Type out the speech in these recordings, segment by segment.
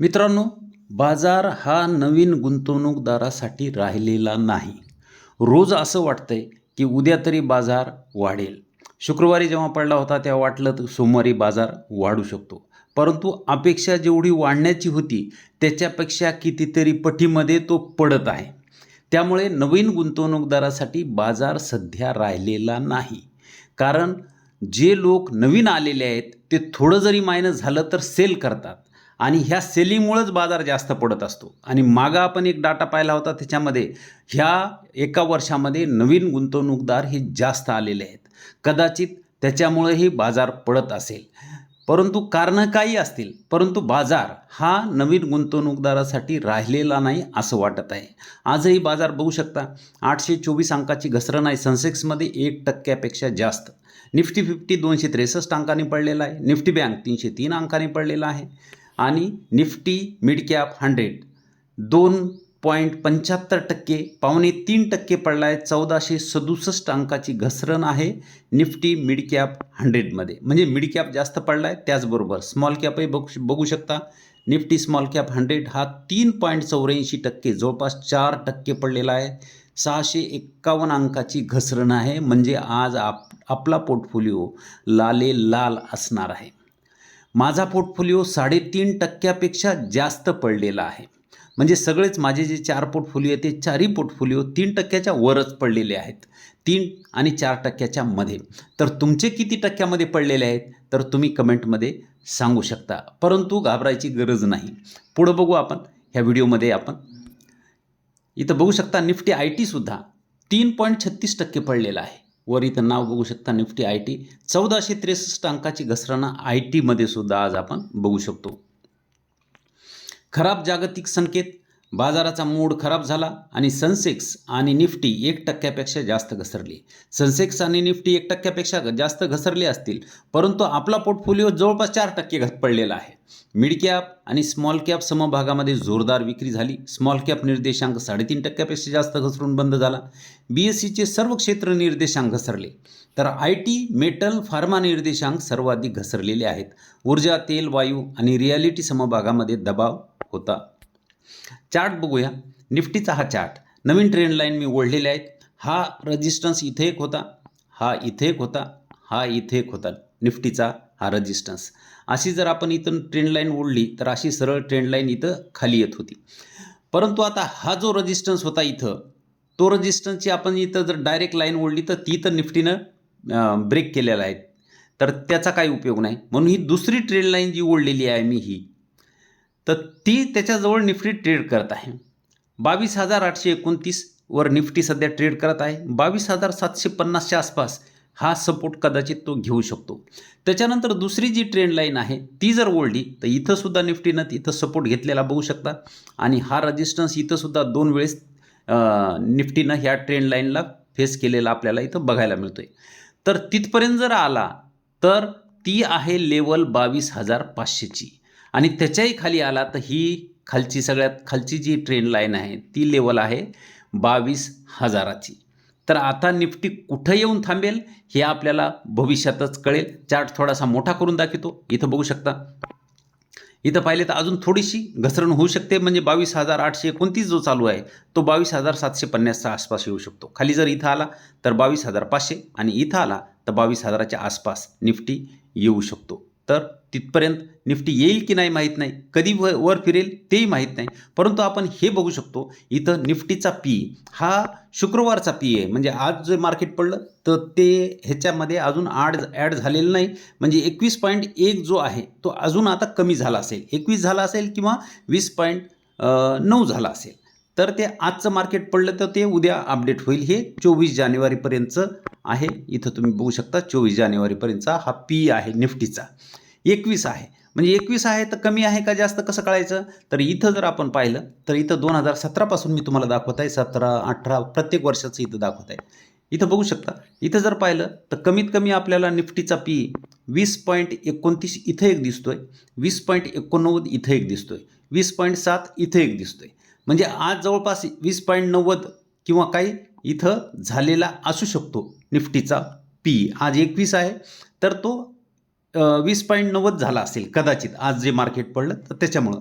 मित्रांनो बाजार हा नवीन गुंतवणूकदारासाठी राहिलेला नाही. रोज असं वाटतंय की उद्या तरी बाजार वाढेल. शुक्रवारी जेव्हा पडला होता तेव्हा वाटलं तर सोमवारी बाजार वाढू शकतो. परंतु अपेक्षा जेवढी वाढण्याची होती त्याच्यापेक्षा कितीतरी पटीमध्ये तो पडत आहे. त्यामुळे नवीन गुंतवणूकदारासाठी बाजार सध्या राहिलेला नाही. कारण जे लोक नवीन आलेले आहेत ते थोडं जरी मायनस झालं तर सेल करतात. आणि ह्या सेलिंगमुळंच बाजार जास्त पडत असतो. आणि मागं आपण एक डाटा पाहिला होता त्याच्यामध्ये ह्या एका वर्षामध्ये नवीन गुंतवणूकदार हे जास्त आलेले आहेत. कदाचित त्याच्यामुळेही बाजार पडत असेल. परंतु कारणं काही असतील. परंतु बाजार हा नवीन गुंतवणूकदारासाठी राहिलेला नाही असं वाटत आहे. आजही बाजार बघू शकता. आठशे चोवीस अंकाची घसरण आहे. सेन्सेक्समध्ये एक टक्क्यापेक्षा जास्त. निफ्टी फिफ्टी दोनशे त्रेसष्ट अंकांनी पडलेला आहे. निफ्टी बँक तीनशे तीन अंकांनी पडलेला आहे. आणि निफ्टी मिड कॅप हंड्रेड. दोन पॉईंट पंच्याहत्तर टक्के पावणे तीन टक्के पडला आहे चौदाशे सदुसष्ट अंकाची घसरण आहे निफ्टी मिड कॅप हंड्रेडमध्ये. म्हणजे मिड कॅप जास्त पडला आहे त्याचबरोबर स्मॉल कॅपही बघू बघू शकता. निफ्टी स्मॉल कॅप हंड्रेड हा तीन पॉईंट चौऱ्याऐंशी टक्के जवळपास चार टक्के पडलेला आहे. सहाशे एक्कावन्न अंकाची घसरण आहे म्हणजे आज आप आपला पोर्टफोलिओ लाले लाल असणार आहे. माझा पोर्टफोलिओ साडेतीन टक्क्यापेक्षा जास्त पडलेला आहे. म्हणजे सगळेच माझे जे चार पोर्टफोलिओ आहेत ते चारही पोर्टफोलिओ तीन टक्क्याच्या वरच पडलेले आहेत. तीन आणि चार टक्क्याच्या मध्ये. तर तुमचे किती टक्क्यामध्ये पडलेले आहेत तर तुम्ही कमेंटमध्ये सांगू शकता. परंतु घाबरायची गरज नाही. पुढं बघू आपण ह्या व्हिडिओमध्ये आपण. इथं बघू शकता निफ्टी आय टीसुद्धा तीन पॉईंट छत्तीस टक्के पडलेला आहे. वर इथं नाव बघू शकता निफ्टी आय टी. चौदाशे त्रेसष्ट अंकाची घसरण आय टीमध्ये सुद्धा आज आपण बघू शकतो. खराब जागतिक संकेत बाजाराचा मूड खराब झाला आणि सनसेक्स आणि निफ्टी एक टक्क्यापेक्षा जास्त घसरली. सनसेक्स आणि निफ्टी एक टक्क्यापेक्षा जास्त घसरले असतील परंतु आपला पोर्टफोलिओ जवळपास चार टक्के पडलेला आहे. मिड कॅप आणि स्मॉल कॅप समभागामध्ये जोरदार विक्री झाली. स्मॉल कॅप निर्देशांक साडेतीन टक्क्यापेक्षा जास्त घसरून बंद झाला. बी एस सीचे सर्व क्षेत्र निर्देशांक घसरले. तर आय टी मेटल फार्मा निर्देशांक सर्वाधिक घसरलेले आहेत. ऊर्जा तेल वायू आणि रियालिटी समभागामध्ये दबाव होता. चार्ट बघूया. निफ्टीचा हा चार्ट. नवीन ट्रेंड लाईन मी ओढलेले आहेत. हा रजिस्टन्स इथे एक होता. हा इथे एक होता. हा इथे एक होता. निफ्टीचा हा रजिस्टन्स अशी जर आपण इथून ट्रेंड लाईन ओढली तर अशी सरळ ट्रेंड लाईन इथं खाली येत होती. परंतु आता हा जो रजिस्टन्स होता इथं तो रजिस्टन्सची आपण इथं जर डायरेक्ट लाईन ओढली तर ती तर निफ्टीनं ब्रेक केलेला आहे. तर त्याचा काही उपयोग नाही. म्हणून ही दुसरी ट्रेंड लाईन जी ओढलेली आहे मी ही तर ती त्याच्याजवळ निफ्टी ट्रेड करत आहे. बावीस हजार आठशे एकोणतीस वर निफ्टी सध्या ट्रेड करत आहे. बावीस हजार सातशे पन्नासच्या आसपास हा सपोर्ट कदाचित तो घेऊ शकतो. त्याच्यानंतर दुसरी जी ट्रेंड लाईन आहे ती जर ओढली तर इथंसुद्धा निफ्टीनं तिथं सपोर्ट घेतलेला बघू शकता. आणि हा रजिस्टन्स इथंसुद्धा दोन वेळेस निफ्टीनं ह्या ट्रेंड लाईनला फेस केलेला आपल्याला इथं बघायला मिळतो आहे तर तिथपर्यंत जर आला तर ती आहे लेवल बावीस हजार पाचशेची. आणि त्याच्याही खाली आला तर ही खालची सगळ्यात खालची जी ट्रेन लाईन आहे ती लेवल आहे बावीस हजाराची. तर आता निफ्टी कुठं येऊन थांबेल हे आपल्याला भविष्यातच कळेल. चार्ट थोडासा मोठा करून दाखवतो. इथं बघू शकता. इथं पाहिले तर अजून थोडीशी घसरण होऊ शकते म्हणजे बावीस हजार आठशे एकोणतीस जो चालू आहे तो बावीस हजार सातशे पन्नासच्या आसपास येऊ शकतो. खाली जर इथं आला तर बावीस हजार पाचशे आणि इथं आला तर बावीस हजाराच्या आसपास निफ्टी येऊ शकतो. तर तिथपर्यंत निफ्टी येईल की नाही माहीत नाही कधी व वर फिरेल तेही माहीत नाही. परंतु आपण हे बघू शकतो इथं निफ्टीचा पी हा शुक्रवारचा पी आहे. म्हणजे आज जे मार्केट पडलं तर ते ह्याच्यामध्ये अजून आड ॲड झालेलं नाही. म्हणजे एकवीस पॉईंट एक जो आहे तो अजून आता कमी झाला असेल. एकवीस झाला असेल किंवा वीस पॉईंट नऊ झाला असेल. तर ते आजचं मार्केट पडलं तर ते उद्या अपडेट होईल. हे चोवीस जानेवारीपर्यंतचं आहे. इथं तुम्ही बघू शकता चोवीस जानेवारीपर्यंतचा हा पी आहे निफ्टीचा. एकवीस आहे. म्हणजे एकवीस आहे तर कमी आहे का जास्त? कसं कळायचं? तर इथं जर आपण पाहिलं तर इथं दोन हजार सतरापासून मी तुम्हाला दाखवत आहे. सतरा अठरा प्रत्येक वर्षाचं इथं दाखवत आहे. इथं बघू शकता इथं जर पाहिलं तर कमीत कमी आपल्याला निफ्टीचा पी वीस पॉईंट एकोणतीस इथं एक दिसतोय. वीस पॉईंट एकोणनव्वद इथं एक दिसतोय. वीस पॉईंट सात इथं एक दिसतोय. म्हणजे आज जवळपास वीस पॉईंट नव्वद किंवा काही इथं झालेला असू शकतो निफ्टीचा पी आज एकवीस आहे. तर तो वीस पॉईंट नव्वद झाला असेल कदाचित. आज जे मार्केट पडलं तर त्याच्यामुळं.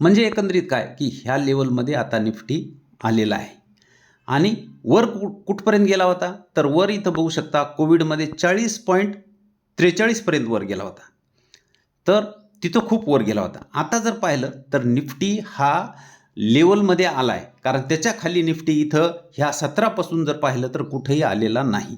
म्हणजे एकंदरीत काय? की ह्या लेवलमध्ये आता निफ्टी आलेला आहे. आणि वर कु कुठपर्यंत गेला होता? तर वर इथं बघू शकता कोविडमध्ये चाळीस पॉईंट त्रेचाळीसपर्यंत वर गेला होता. तर तिथं खूप वर गेला होता. आता जर पाहिलं तर निफ्टी हा लेवलमध्ये आला आहे कारण त्याच्याखाली निफ्टी इथं ह्या सतरापासून जर पाहिलं तर कुठेही आलेला नाही.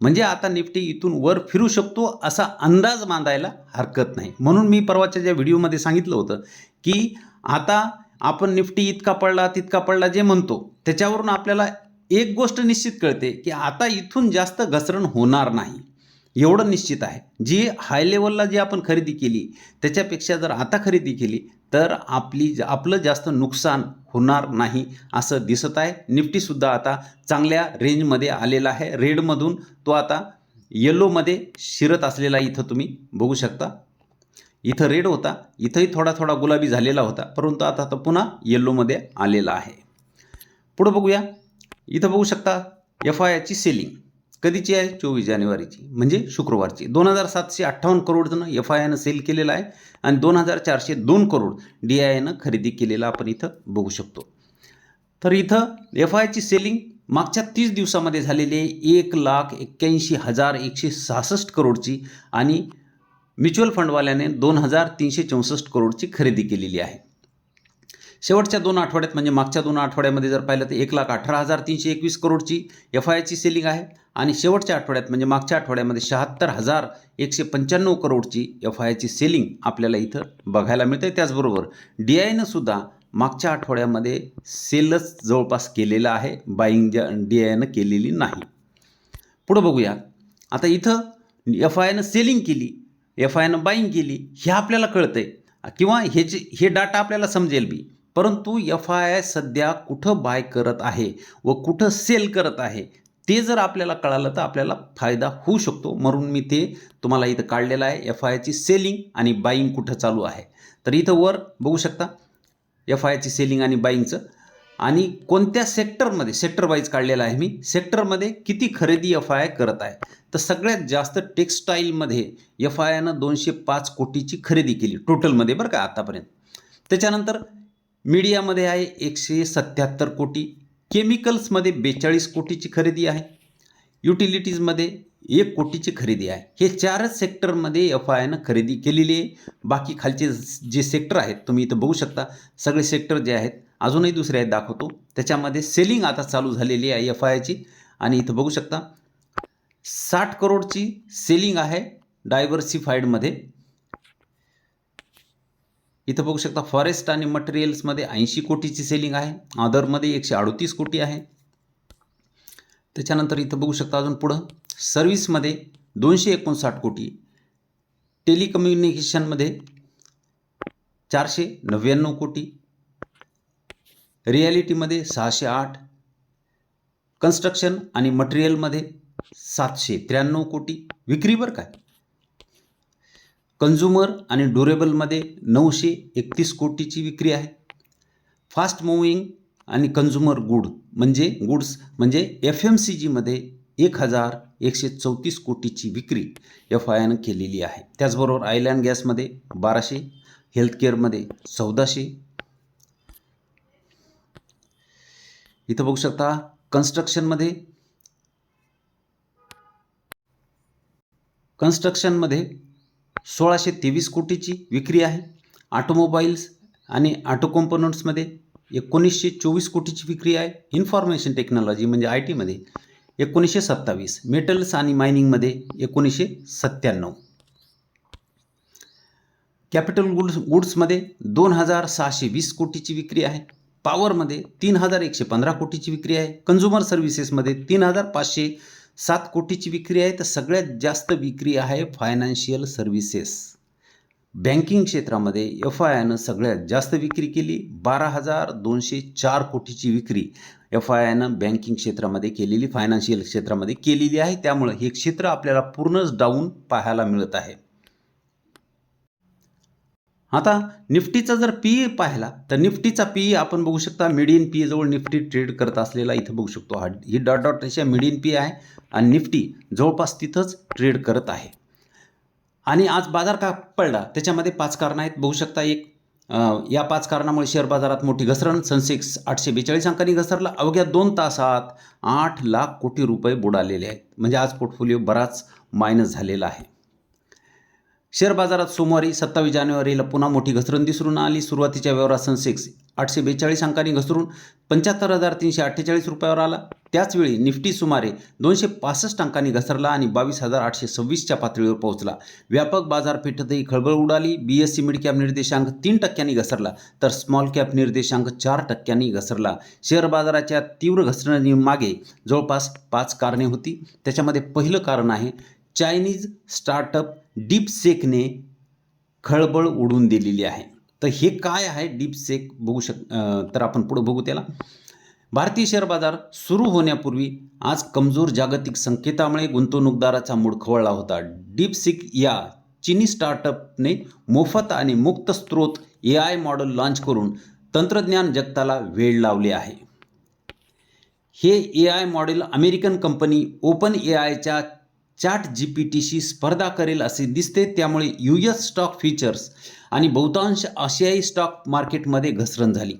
म्हणजे आता निफ्टी इथून वर फिरू शकतो असा अंदाज बांधायला हरकत नाही. म्हणून मी परवाच्या ज्या व्हिडिओमध्ये सांगितलं होतं की आता आपण निफ्टी इतका पडला तितका पडला जे म्हणतो त्याच्यावरून आपल्याला एक गोष्ट निश्चित कळते की आता इथून जास्त घसरण होणार नाही. एवढं निश्चित आहे. जी हाय लेवलला जी आपण खरेदी केली त्याच्यापेक्षा जर आता खरेदी केली तर आपली आपलं जास्त नुकसान होणार नाही असं दिसत आहे. निफ्टीसुद्धा आता चांगल्या रेंजमध्ये आलेला आहे. रेडमधून तो आता येलोमध्ये शिरत असलेला इथं तुम्ही बघू शकता. इथं रेड होता इथंही थोडा थोडा गुलाबी झालेला होता परंतु आता तो पुन्हा येल्लोमध्ये आलेला आहे. पुढं बघूया. इथं बघू शकता एफ आय आयची सेलिंग कधीची आहे? चोवीस जानेवारीची. म्हणजे शुक्रवारची. दोन हजार सातशे अठ्ठावन्न करोडनं एफ आय आयनं सेल केलेलं आहे आणि दोन हजार चारशे दोन करोड डी आय आयनं खरेदी केलेलं आपण इथं बघू शकतो. तर इथं एफ आय आयची सेलिंग मागच्या तीस दिवसामध्ये झालेली आहे. एक लाख एक्क्याऐंशी हजार एकशे सहासष्ट करोडची आणि म्युच्युअल फंडवाल्याने दोन हजार तीनशे चौसष्ट करोडची खरेदी केलेली आहे. शेवटच्या दोन आठवड्यात म्हणजे मागच्या दोन आठवड्यामध्ये जर पाहिलं तर एक लाख अठरा हजार तीनशे एकवीस करोडची एफ आय आयची सेलिंग आहे. आणि शेवटच्या आठवड्यात म्हणजे मागच्या आठवड्यामध्ये शहात्तर हजार एकशे पंच्याण्णव करोडची एफ आय आयची सेलिंग आपल्याला इथं बघायला मिळते त्याचबरोबर डी आयनं सुद्धा मागच्या आठवड्यामध्ये सेलच जवळपास केलेलं आहे. बाईंग ज्या डी आयनं केलेली नाही. पुढं बघूया. आता इथं एफ आय आयनं सेलिंग केली एफ आयनं बाईंग केली हे आपल्याला कळतंय. किंवा हे जे हे डाटा आपल्याला समजेल बी. परंतु एफ आय आय सध्या कुठं बाय करत आहे व कुठं सेल करत आहे ते जर आपल्याला कळालं तर आपल्याला फायदा होऊ शकतो. म्हणून मी ते तुम्हाला इथं काढलेलं आहे. एफ आय आयची सेलिंग आणि बाईंग कुठं चालू आहे. तर इथं वर बघू शकता. एफ आय आयची सेलिंग आणि बाईंगचं आणि कोणत्या सेक्टरमध्ये सेक्टर वाईज काढलेलं आहे मी सेक्टरमध्ये किती खरेदी एफ आय आय करत आहे. तर सगळ्यात जास्त टेक्स्टाईलमध्ये एफ आय आयनं दोनशे पाच कोटीची खरेदी केली टोटलमध्ये बरं का आतापर्यंत. त्याच्यानंतर मीडियामध्ये आहे एकशे सत्याहत्तर कोटी. केमिकल्समध्ये बेचाळीस कोटीची खरेदी आहे. युटिलिटीजमध्ये एक कोटीची खरेदी आहे. हे चारच सेक्टरमध्ये एफ आय आयनं खरेदी केलेली आहे. बाकी खालचे जे सेक्टर आहेत तुम्ही इथं बघू शकता. सगळे सेक्टर जे आहेत अजूनही दुसरे आहेत दाखवतो. त्याच्यामध्ये सेलिंग आता चालू झालेली आहे एफ आय आयची आणि इथं बघू शकता साठ करोडची सेलिंग आहे डायव्हर्सिफाईडमध्ये. इथं बघू शकता फॉरेस्ट आणि मटेरियल्समध्ये ऐंशी कोटीची सेलिंग आहे. अदरमध्ये एकशे अडतीस कोटी आहे. त्याच्यानंतर इथं बघू शकता अजून पुढं. सर्व्हिसमध्ये दोनशे एकोणसाठ कोटी. टेलिकम्युनिकेशनमध्ये चारशे नव्याण्णव कोटी. रिॲलिटीमध्ये सहाशे आठ. कन्स्ट्रक्शन आणि मटेरियलमध्ये सातशे त्र्याण्णव कोटी. विक्रीवर काय? कंझ्युमर आणि ड्युरेबलमध्ये नऊशे एकतीस कोटीची विक्री आहे. फास्ट मुव्हिंग आणि कंझ्युमर गुड म्हणजे गुड्स म्हणजे एफ एम सी जीमध्ये एक हजार एकशे चौतीस कोटीची विक्री एफ आय आयनं केलेली आहे. त्याचबरोबर आयलँड गॅसमध्ये बाराशे हेल्थकेअरमध्ये चौदाशे. इथं बघू शकता कन्स्ट्रक्शनमध्ये कन्स्ट्रक्शनमध्ये सोळाशे तेवीस कोटीची विक्री आहे. ऑटोमोबाईल्स आणि ऑटो कॉम्पोनंट्समध्ये एकोणीसशे चोवीस कोटीची विक्री आहे. इन्फॉर्मेशन टेक्नॉलॉजी म्हणजे आय टीमध्ये एकोणीसशे सत्तावीस मेटल्स आणि मायनिंगमध्ये एकोणीसशे सत्त्याण्णव. कॅपिटल गुड्स गुड्समध्ये दोन हजार सहाशे वीस कोटीची विक्री आहे. पॉवरमध्ये तीन हजार एकशे पंधरा कोटीची विक्री आहे. कंझ्युमर सर्व्हिसेसमध्ये तीन हजार पाचशे सात कोटीची विक्री आहे तर सगळ्यात जास्त विक्री आहे फायनान्शियल सर्व्हिसेस बँकिंग क्षेत्रामध्ये एफ आय आयनं सगळ्यात जास्त विक्री केली बारा हजार दोनशे चार कोटीची विक्री एफ आय आयनं बँकिंग क्षेत्रामध्ये केलेली फायनान्शियल क्षेत्रामध्ये केलेली आहे. त्यामुळं हे क्षेत्र आपल्याला पूर्णच डाऊन पाहायला मिळत आहे. आता निफ्टीचा जर पी ई पाहिला तर निफ्टीचा पी ई आपण बघू शकता मिडियन पी जवळ निफ्टी ट्रेड करत असलेला इथं बघू शकतो हा. ही डॉट डॉट अशा मिडियन पी आहे आणि निफ्टी जवळपास तिथंच ट्रेड करत आहे. आणि आज बाजार का पडला? त्याच्यामध्ये पाच कारणं आहेत. बघू शकता एक या पाच कारणामुळे शेअर बाजारात मोठी घसरण. सनसेक्स आठशे बेचाळीस अंकांनी घसरला. अवघ्या दोन तासात आठ लाख कोटी रुपये बुडालेले आहेत. म्हणजे आज पोर्टफोलिओ बराच मायनस झालेला आहे. शेअर बाजारात सोमवारी सत्तावीस जानेवारीला पुन्हा मोठी घसरण दिसून आली. सुरुवातीच्या व्यवहारात सेन्सेक्स आठशे बेचाळीस अंकांनी घसरून पंच्याहत्तर हजार तीनशे अठ्ठेचाळीस रुपयावर आला. त्याचवेळी निफ्टी सुमारे दोनशे पासष्ट अंकांनी घसरला आणि बावीस हजार आठशे सव्वीसच्या पातळीवर पोहोचला. व्यापक बाजारपेठेतही खळबळ उडाली. B S C mid cap निर्देशांक तीन टक्क्यांनी घसरला तर स्मॉल कॅप निर्देशांक चार टक्क्यांनी घसरला. शेअर बाजाराच्या तीव्र घसरणीमागे जवळपास पाच कारणे होती. त्याच्यामध्ये पहिलं कारण आहे चायनीज स्टार्टअप डीपसेकने खळबळ उडून दिलेली आहे. तर हे काय आहे डीपसेक बघू शक तर आपण पुढं बघू त्याला. भारतीय शेअर बाजार सुरू होण्यापूर्वी आज कमजोर जागतिक संकेतामुळे गुंतवणूकदाराचा मूड खवळला होता. डीपसिक या चिनी स्टार्टअपने मोफत आणि मुक्त स्त्रोत ए आय मॉडेल लॉन्च करून तंत्रज्ञान जगताला वेळ लावले आहे. हे A I model American company open A आयच्या चॅट जी पी टीशी स्पर्धा करेल असे दिसते त्यामुळे यू एस स्टॉक फीचर्स आणि बहुतांश आशियाई स्टॉक मार्केटमध्ये घसरण झाली.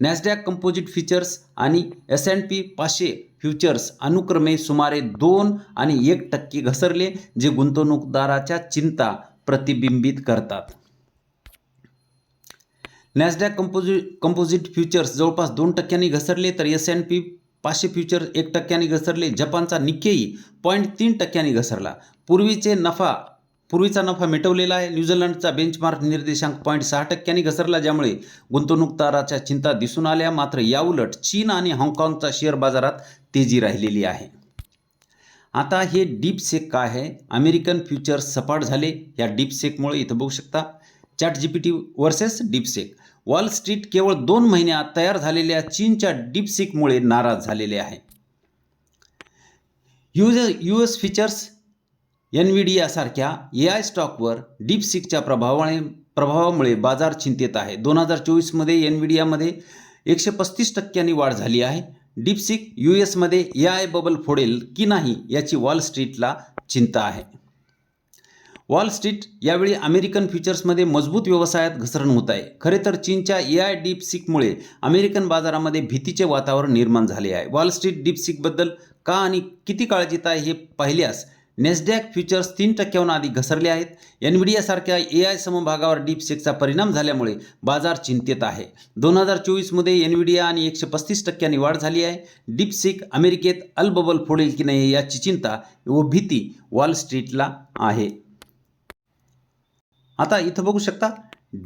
नॅसडॅक कंपोजिट फीचर्स आणि एस अँड पी पाचशे फ्युचर्स अनुक्रमे सुमारे दोन आणि एक टक्के घसरले जे गुंतवणूकदाराच्या चिंता प्रतिबिंबित करतात. नॅसडॅक कंपोजि कंपोजिट फ्युचर्स जवळपास दोन टक्क्यांनी घसरले तर एस अँड पी पाचशे फ्युचर एक टक्क्यांनी घसरले जपानचा निक्केई पॉईंट तीन टक्क्यांनी घसरला. पूर्वीचे नफा पूर्वीचा नफा मिटवलेला आहे. न्यूझीलंडचा बेंचमार्क निर्देशांक पॉईंट सहा टक्क्यांनी घसरला ज्यामुळे गुंतवणूकदाराच्या चिंता दिसून आल्या. मात्र याउलट चीन आणि हाँगकाँगचा शेअर बाजारात तेजी राहिलेली आहे. आता हे डीपसेक काय आहे? अमेरिकन फ्युचर्स सपाट झाले. या डीपसेकमुळे इथं बघू शकता. Chat G P T versus DeepSeek. Wall Street केवळ दोन महिन्यात तयार झालेल्या चीनच्या डीपसिकमुळे नाराज झालेले आहे. युज यू एस फीचर्स एनव्हिडियासारख्या ए आय स्टॉकवर डीपसिकच्या प्रभावाने प्रभावामुळे बाजार चिंतेत आहे. दोन हजार चोवीसमध्ये एनव्हीडियामध्ये एकशे पस्तीस टक्क्यांनी वाढ झाली आहे. डीपसिक यू एसमध्ये ए आय बबल फोडेल की नाही याची वॉल स्ट्रीटला चिंता आहे. वॉल स्ट्रीट यावेळी अमेरिकन फ्युचर्समध्ये मजबूत व्यवसायात घसरण होत आहे. खरे तर चीनच्या ए आय डीप सिकमुळे अमेरिकन बाजारामध्ये भीतीचे वातावरण निर्माण झाले आहे. वॉल स्ट्रीट डीप सिकबद्दल का आणि किती काळजीत आहे हे पाहिल्यास नेस्डॅक फ्युचर्स तीन टक्क्याहून आधी घसरले आहेत. एनविडियासारख्या ए आय समभागावर डीपसेकचा परिणाम झाल्यामुळे बाजार चिंतेत आहे. दोन हजार चोवीसमध्ये एनव्हिडिया आणि एकशे पस्तीस टक्क्यांनी वाढ झाली आहे. डीपसेक अमेरिकेत अलबबल फोडेल की नाही याची चिंता व भीती वॉल स्ट्रीटला आहे. आता इथं बघू शकता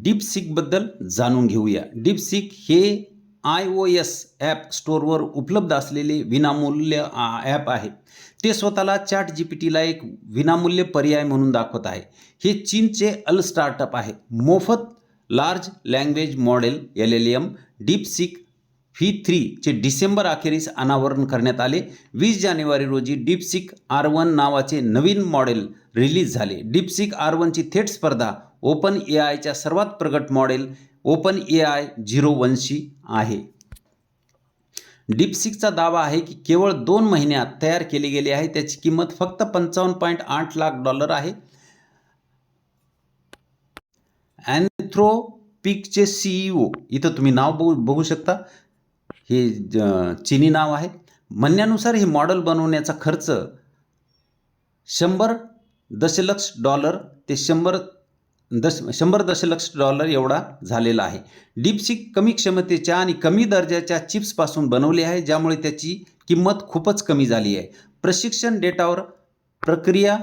डीप सिकबद्दल जाणून घेऊया. डीपसिक हे आय ओ एस ॲप स्टोअरवर उपलब्ध असलेले विनामूल्य ॲप आहे. ते स्वतःला चॅट जी पी टीला एक विनामूल्य पर्याय म्हणून दाखवत आहे. हे चीनचे अल स्टार्टअप आहे. मोफत large language model L L M DeepSeek V थ्रीचे December अखेरीस अनावरण करण्यात आले. वीस जानेवारी रोजी डीपसिक आर वन नावाचे नवीन मॉडेल रिलीज झाले. डीपसिक आर वनची थेट स्पर्धा ओपन ए आयच्या सर्वात प्रगट model open A I zero वनशी आहे. डीपसिकचा दावा आहे की केवळ दोन महिन्यात तयार केले गेले आहे. त्याची किंमत फक्त पंचावन्न पॉईंट आठ लाख डॉलर आहे. अँथ्रोपिकचे सीईओ इथं तुम्ही नाव बघू बघू शकता. हे ज- चिनी नाव आहे. म्हणण्यानुसार हे मॉडेल बनवण्याचा खर्च शंभर दशलक्ष डॉलर ते शंभर दश शंभर दशलक्ष डॉलर एवढा झालेला आहे. डीपसिक कमी क्षमतेच्या आणि कमी दर्जाच्या चिप्सपासून बनवले आहे ज्यामुळे त्याची किंमत खूपच कमी झाली आहे. प्रशिक्षण डेटावर प्रक्रिया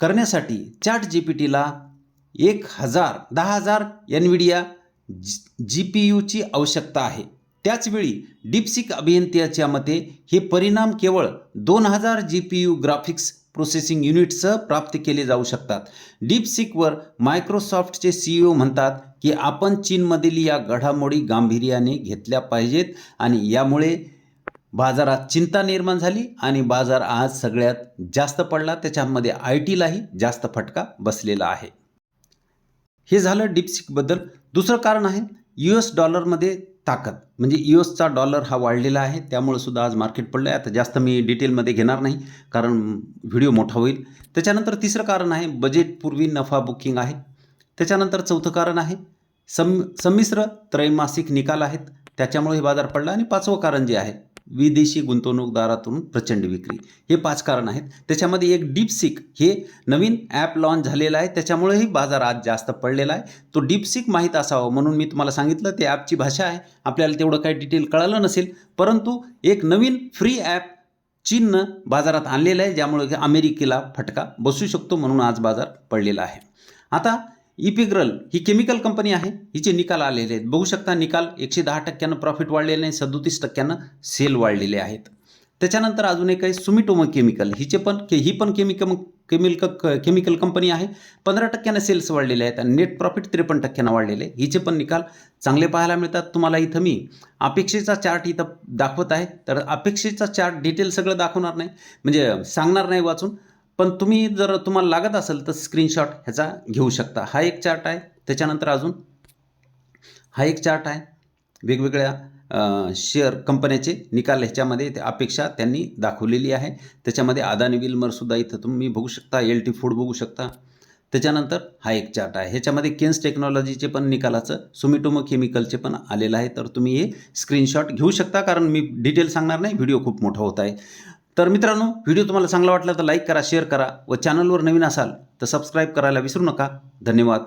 करण्यासाठी चॅट जी पी टीला एक हजार दहा हजार एनविडिया जी पी यूची आवश्यकता आहे. त्याचवेळी डीपसिक अभियंत्याच्या मते हे परिणाम केवळ दोन हजार G P U graphics processing युनिटसह प्राप्त केले जाऊ शकतात. डीपसिकवर मायक्रोसॉफ्टचे सीईओ म्हणतात की आपण चीनमधील या घडामोडी गांभीर्याने घेतल्या पाहिजेत आणि यामुळे बाजारात चिंता निर्माण झाली आणि बाजार आज सगळ्यात जास्त पडला. त्याच्यामध्ये आय टीलाही जास्त फटका बसलेला आहे. हे झालं डीपसिकबद्दल दुसरं कारण आहे यू एस डॉलरमध्ये ताकद. म्हणजे यूएसचा डॉलर हा वाढलेला आहे त्यामुळे सुद्धा आज मार्केट पडलं आहे आता जास्त मी डिटेलमध्ये घेणार नाही कारण व्हिडिओ मोठा होईल. त्याच्यानंतर तिसरं कारण आहे बजेटपूर्वी नफा बुकिंग आहे. त्याच्यानंतर चौथं कारण आहे सम संमिश्र त्रैमासिक निकाल आहेत. त्याच्यामुळे हे बाजार पडला आणि पाचवं कारण जे आहे विदेशी गुंतवणूकदारातून प्रचंड विक्री. हे पाच कारण आहेत. त्याच्यामध्ये एक डीपसिक हे नवीन ॲप लॉन्च झालेलं आहे. त्याच्यामुळेही बाजार आज जास्त पडलेला आहे. तो डीपसिक माहीत असावं म्हणून मी तुम्हाला सांगितलं ते ॲपची भाषा आहे. आपल्याला तेवढं काही डिटेल कळालं नसेल परंतु एक नवीन फ्री ॲप चीननं बाजारात आणलेलं आहे ज्यामुळे अमेरिकेला फटका बसू शकतो म्हणून आज बाजार पडलेला आहे. आता इपिग्रल ही केमिकल कंपनी आहे. हिचे निकाल आलेले आहेत. बघू शकता निकाल एकशे दहा टक्क्यानं प्रॉफिट वाढलेले आहे सदोतीस टक्क्यानं सेल वाढलेले आहेत. त्याच्यानंतर अजून एक आहे सुमिटोमो केमिकल. हिचे पण के ही पण केमिकल केमिकल केमिकल कंपनी आहे. पंधरा टक्क्यानं सेल्स वाढलेले आहेत आणि नेट प्रॉफिट त्रेपन्न टक्क्यानं वाढलेले आहे. हिचे पण निकाल चांगले पाहायला मिळतात. तुम्हाला इथं मी अपेक्षेचा चार्ट इथं दाखवत आहे. तर अपेक्षेचा चार्ट डिटेल सगळं दाखवणार नाही. म्हणजे सांगणार नाही वाचून. पण तुम्ही जर तुम्हाला लागत असेल तर स्क्रीनशॉट ह्याचा घेऊ शकता. हा एक चार्ट आहे. त्याच्यानंतर अजून हा एक चार्ट आहे. वेगवेगळ्या शेअर कंपन्याचे निकाल ह्याच्यामध्ये ते अपेक्षा त्यांनी दाखवलेली आहे. त्याच्यामध्ये अदानी विल्मरसुद्धा इथं तुम्ही बघू शकता. एल टी फूड बघू शकता. त्याच्यानंतर हा एक चार्ट आहे. ह्याच्यामध्ये केन्स टेक्नॉलॉजीचे पण निकालाचं सुमिटोमो केमिकलचे पण आलेलं आहे. तर तुम्ही हे स्क्रीनशॉट घेऊ शकता. कारण मी डिटेल सांगणार नाही. व्हिडिओ खूप मोठा होत आहे. तर मित्रांनो व्हिडिओ तुम्हाला चांगला वाटला तर लाईक करा शेअर करा व चॅनलवर नवीन असाल तर सबस्क्राईब करायला विसरू नका. धन्यवाद.